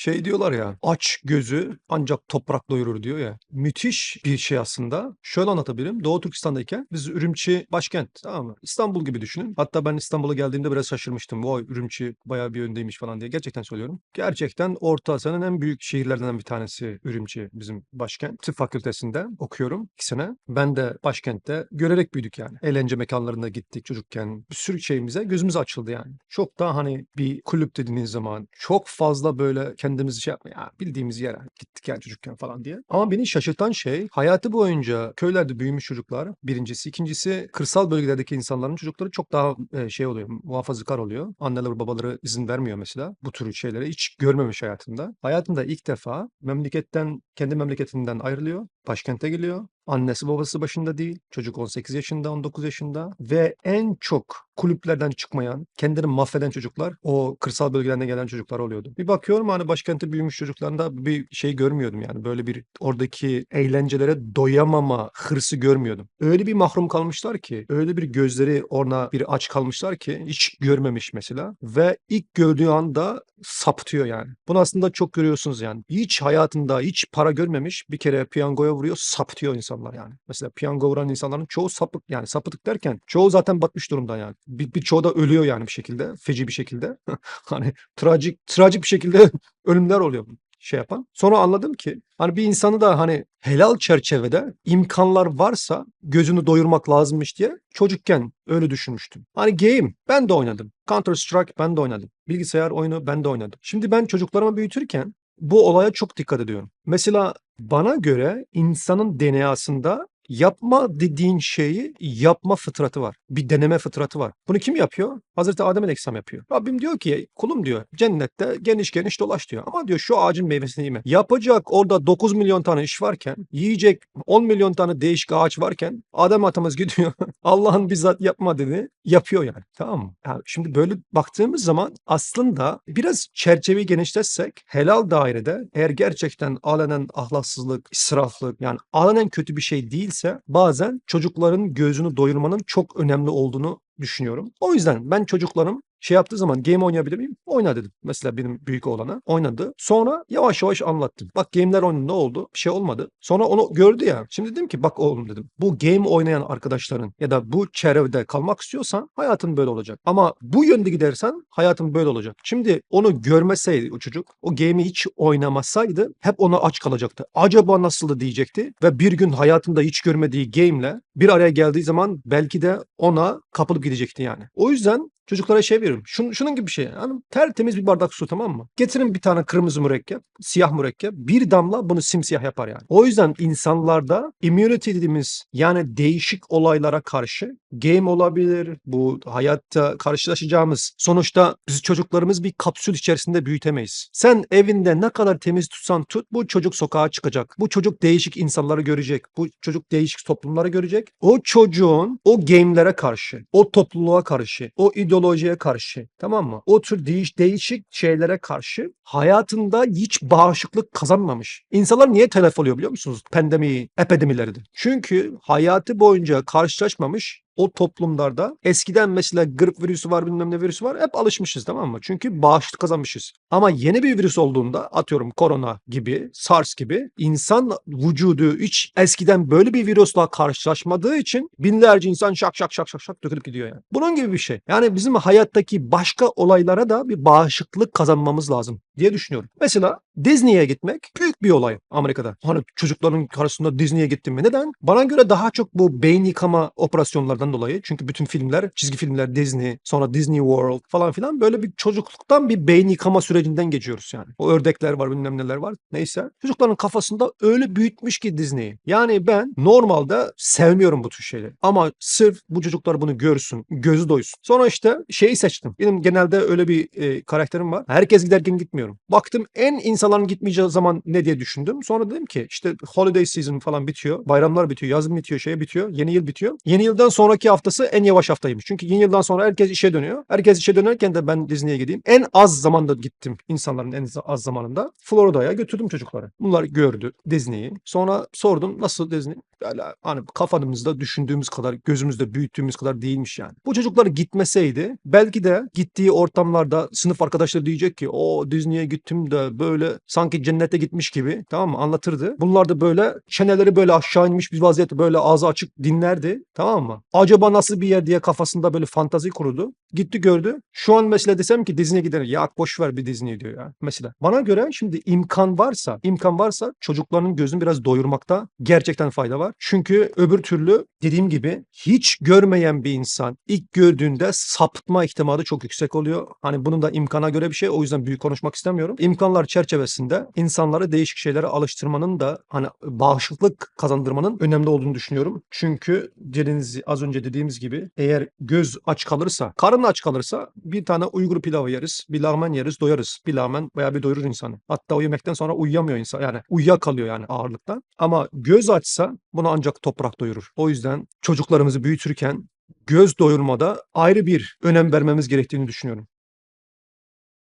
Şey diyorlar ya, aç gözü ancak toprak doyurur diyor ya. Müthiş bir şey aslında. Şöyle anlatabilirim. Doğu Türkistan'dayken biz Ürümçi başkent tamam mı? İstanbul gibi düşünün. Hatta ben İstanbul'a geldiğimde biraz şaşırmıştım. Vay Ürümçi bayağı bir öndeymiş falan diye. Gerçekten söylüyorum. Gerçekten Orta Asya'nın en büyük şehirlerinden bir tanesi Ürümçi bizim başkent. Tıp fakültesinde okuyorum iki sene. Ben de başkentte görerek büyüdük yani. Eğlence mekanlarına gittik çocukken. Bir sürü şeyimize gözümüz açıldı yani. Çok daha hani bir kulüp dediğiniz zaman çok fazla böyle kendimizi şey yapma ya bildiğimiz yere gittik yani çocukken falan diye. Ama beni şaşırtan şey hayatı boyunca köylerde büyümüş çocuklar birincisi. ikincisi kırsal bölgelerdeki insanların çocukları çok daha şey oluyor muhafazakar oluyor. Anneleri babaları izin vermiyor mesela bu tür şeylere hiç görmemiş hayatında. Hayatında ilk defa memleketten kendi memleketinden ayrılıyor. Başkente geliyor. Annesi babası başında değil. Çocuk 18 yaşında, 19 yaşında ve en çok kulüplerden çıkmayan, kendini mahveden çocuklar o kırsal bölgelerden gelen çocuklar oluyordu. Bir bakıyorum hani başkentte büyümüş çocuklarında bir şey görmüyordum yani. Böyle bir oradaki eğlencelere doyamama hırsı görmüyordum. Öyle bir mahrum kalmışlar ki, öyle bir gözleri ona bir aç kalmışlar ki hiç görmemiş mesela ve ilk gördüğü anda sapıtıyor yani. Bunu aslında çok görüyorsunuz yani. Hiç hayatında hiç para görmemiş bir kere piyangoya vuruyor sapıtıyor insanlar yani. Mesela piyango vuran insanların çoğu sapık yani sapıtık derken çoğu zaten batmış durumda yani. Bir, bir çoğu da ölüyor yani bir şekilde. Feci bir şekilde. hani trajik trajik bir şekilde ölümler oluyor şey yapan. Sonra anladım ki hani bir insanı da hani helal çerçevede imkanlar varsa gözünü doyurmak lazımmış diye çocukken öyle düşünmüştüm. Hani game ben de oynadım. Counter Strike ben de oynadım. Bilgisayar oyunu ben de oynadım. Şimdi ben çocuklarımı büyütürken bu olaya çok dikkat ediyorum. Mesela bana göre insanın DNA'sında yapma dediğin şeyi yapma fıtratı var. Bir deneme fıtratı var. Bunu kim yapıyor? Hazreti Adem Aleyhisselam yapıyor. Rabbim diyor ki kulum diyor cennette geniş geniş dolaş diyor. Ama diyor şu ağacın meyvesini yeme. Yapacak orada 9 milyon tane iş varken yiyecek 10 milyon tane değişik ağaç varken Adem atamız gidiyor. Allah'ın bizzat yapma dedi. Yapıyor yani. Tamam mı? Yani şimdi böyle baktığımız zaman aslında biraz çerçeveyi genişletsek helal dairede eğer gerçekten alenen ahlaksızlık, israflık yani alenen kötü bir şey değilse bazen çocukların gözünü doyurmanın çok önemli olduğunu düşünüyorum. O yüzden ben çocuklarım şey yaptığı zaman game oynayabilir miyim? Oyna dedim. Mesela benim büyük oğlana oynadı. Sonra yavaş yavaş anlattım. Bak game'ler oynadı ne oldu? Bir şey olmadı. Sonra onu gördü ya. Şimdi dedim ki bak oğlum dedim. Bu game oynayan arkadaşların ya da bu çevrede kalmak istiyorsan hayatın böyle olacak. Ama bu yönde gidersen hayatın böyle olacak. Şimdi onu görmeseydi o çocuk o game'i hiç oynamasaydı hep ona aç kalacaktı. Acaba nasıldı diyecekti ve bir gün hayatında hiç görmediği game'le bir araya geldiği zaman belki de ona kapılıp gidecekti yani. O yüzden Çocuklara şey veriyorum. Şun, şunun gibi bir şey. Yani tertemiz bir bardak su tamam mı? Getirin bir tane kırmızı mürekkep, siyah mürekkep. Bir damla bunu simsiyah yapar yani. O yüzden insanlarda immunity dediğimiz yani değişik olaylara karşı game olabilir. Bu hayatta karşılaşacağımız sonuçta biz çocuklarımız bir kapsül içerisinde büyütemeyiz. Sen evinde ne kadar temiz tutsan tut bu çocuk sokağa çıkacak. Bu çocuk değişik insanları görecek. Bu çocuk değişik toplumları görecek. O çocuğun o game'lere karşı, o topluluğa karşı, o ideolojiye karşı tamam mı? O tür değiş, değişik şeylere karşı hayatında hiç bağışıklık kazanmamış. İnsanlar niye telef oluyor biliyor musunuz? Pandemi, epidemileridir. Çünkü hayatı boyunca karşılaşmamış o toplumlarda eskiden mesela grip virüsü var bilmem ne virüsü var hep alışmışız tamam mı? Çünkü bağışıklık kazanmışız. Ama yeni bir virüs olduğunda atıyorum korona gibi SARS gibi insan vücudu hiç eskiden böyle bir virüsle karşılaşmadığı için binlerce insan şak şak şak şak şak dökülüp gidiyor yani. Bunun gibi bir şey. Yani bizim hayattaki başka olaylara da bir bağışıklık kazanmamız lazım diye düşünüyorum. Mesela Disney'e gitmek büyük bir olay Amerika'da. Hani çocukların karşısında Disney'e gittim mi? Neden? Bana göre daha çok bu beyin yıkama operasyonlardan dolayı. Çünkü bütün filmler, çizgi filmler Disney, sonra Disney World falan filan böyle bir çocukluktan bir beyin yıkama sürecinden geçiyoruz yani. O ördekler var bilmem neler var. Neyse. Çocukların kafasında öyle büyütmüş ki Disney'i. Yani ben normalde sevmiyorum bu tür şeyleri. Ama sırf bu çocuklar bunu görsün, gözü doysun. Sonra işte şeyi seçtim. Benim genelde öyle bir e, karakterim var. Herkes giderken gitmiyorum. Baktım en insanların gitmeyeceği zaman ne diye düşündüm. Sonra dedim ki işte holiday season falan bitiyor. Bayramlar bitiyor, yazın bitiyor, şey bitiyor. Yeni yıl bitiyor. Yeni yıldan sonraki haftası en yavaş haftaymış. Çünkü yeni yıldan sonra herkes işe dönüyor. Herkes işe dönerken de ben Disney'e gideyim. En az zamanda gittim insanların en az zamanında. Florida'ya götürdüm çocukları. Bunlar gördü Disney'i. Sonra sordum nasıl Disney? Böyle hani kafamızda düşündüğümüz kadar, gözümüzde büyüttüğümüz kadar değilmiş yani. Bu çocuklar gitmeseydi belki de gittiği ortamlarda sınıf arkadaşları diyecek ki o Disney'e gittim de böyle sanki cennete gitmiş gibi tamam mı anlatırdı. Bunlar da böyle çeneleri böyle aşağı inmiş bir vaziyette böyle ağzı açık dinlerdi tamam mı? Acaba nasıl bir yer diye kafasında böyle fantazi kurdu. Gitti gördü. Şu an mesela desem ki Disney'e gidelim. Ya boş ver bir Disney diyor ya mesela. Bana göre şimdi imkan varsa, imkan varsa çocukların gözünü biraz doyurmakta gerçekten fayda var. Çünkü öbür türlü dediğim gibi hiç görmeyen bir insan ilk gördüğünde sapıtma ihtimali çok yüksek oluyor. Hani bunun da imkana göre bir şey. O yüzden büyük konuşmak istemiyorum. İmkanlar çerçevesinde insanları değişik şeylere alıştırmanın da hani bağışıklık kazandırmanın önemli olduğunu düşünüyorum. Çünkü dediğiniz az önce dediğimiz gibi eğer göz aç kalırsa, karın aç kalırsa bir tane Uygur pilavı yeriz, bir lağmen yeriz, doyarız. Bir lağmen bayağı bir doyurur insanı. Hatta o yemekten sonra uyuyamıyor insan. Yani uyuyakalıyor yani ağırlıktan. Ama göz açsa bunu ancak toprak doyurur. O yüzden çocuklarımızı büyütürken göz doyurmada ayrı bir önem vermemiz gerektiğini düşünüyorum.